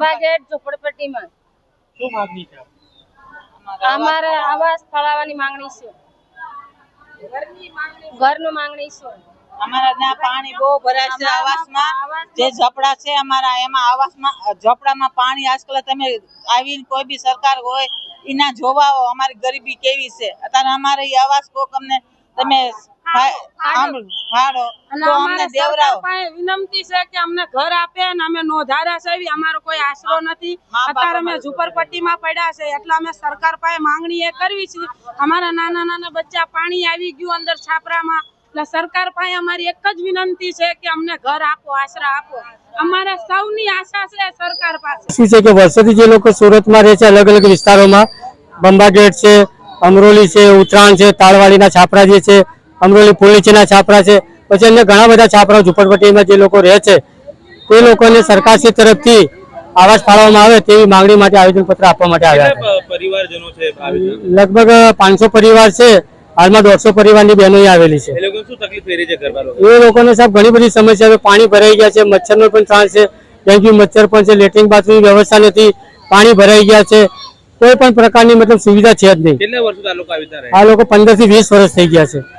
બંબાગેટ ઝુંપડપટ્ટીમાં. શું માંગણી છે અમારે આવાસ ફાળવવાની માંગણી છે. ઘરનું માંગણી છે. અમારા ત્યાં પાણી બહુ ભરાય છે આવાસમાં. જે ઝપડા છે અમારા એમાં આવાસમાં ઝપડામાં પાણી આજકાલ તમે આવીને કોઈ બી સરકાર હોય એના જોવા અમારી ગરીબી કેવી છે. અત્યારે અમારે ઈ આવાસ કોક અમને તમે ફાળો તો અમને સરકાર દેવરાવો. પાસે વિનંતી છે કે અમને ઘર આપે અને અમે નો ધારાસભ્ય અમારો કોઈ આશરો નથી. અત્યારે અમે ઝુંપડપટ્ટીમાં પડ્યા છે એટલે અમે સરકાર પાસે માંગણી એ કરવી છે. અમારા નાના નાના બચ્ચા પાણી આવી ગયું અંદર છાપરામાં. એટલે સરકાર પાસે અમારી એક જ વિનંતી છે કે અમને ઘર આપો આશરા આપો. અમારે સૌની આશા છે સરકાર પાસે. શું છે કે વર્ષોથી જે લોકો સુરતમાં રહે છે અલગ અલગ વિસ્તારોમાં બંબાગેટ છે અમરોલી છે ઉત્તરાયણ છે તાળવાડીના છાપરા જે છે અમરોલી પોલીચના છાપરા છે પછી અન્ય ઘણા બધા છાપરાઓ ઝુંપડપટ્ટીમાં જે લોકો રહે છે તે લોકોને સરકારશ્રી તરફથી આવાસ ફાળવવામાં આવે તેવી માંગણી માટે આવેદનપત્ર આપવા માટે આવ્યા પરિવારજનો છે લગભગ પાંચસો પરિવાર છે હાલમાં દોઢસો પરિવારની બહેનો આવેલી છે. એ લોકોને સાહેબ ઘણી બધી સમસ્યા છે પાણી ભરાઈ ગયા છે મચ્છરનો પણ ત્રાસ છે ડેન્ગ્યુ મચ્છર પણ છે લેટ્રિન બાથરૂમની વ્યવસ્થા નથી પાણી ભરાઈ ગયા છે કોઈ પણ પ્રકારની મતલબ સુવિધા છે જ નહીં. કેટલા વર્ષો આ લોકો આવી આ લોકો પંદરથી વીસ વર્ષ થઈ ગયા છે.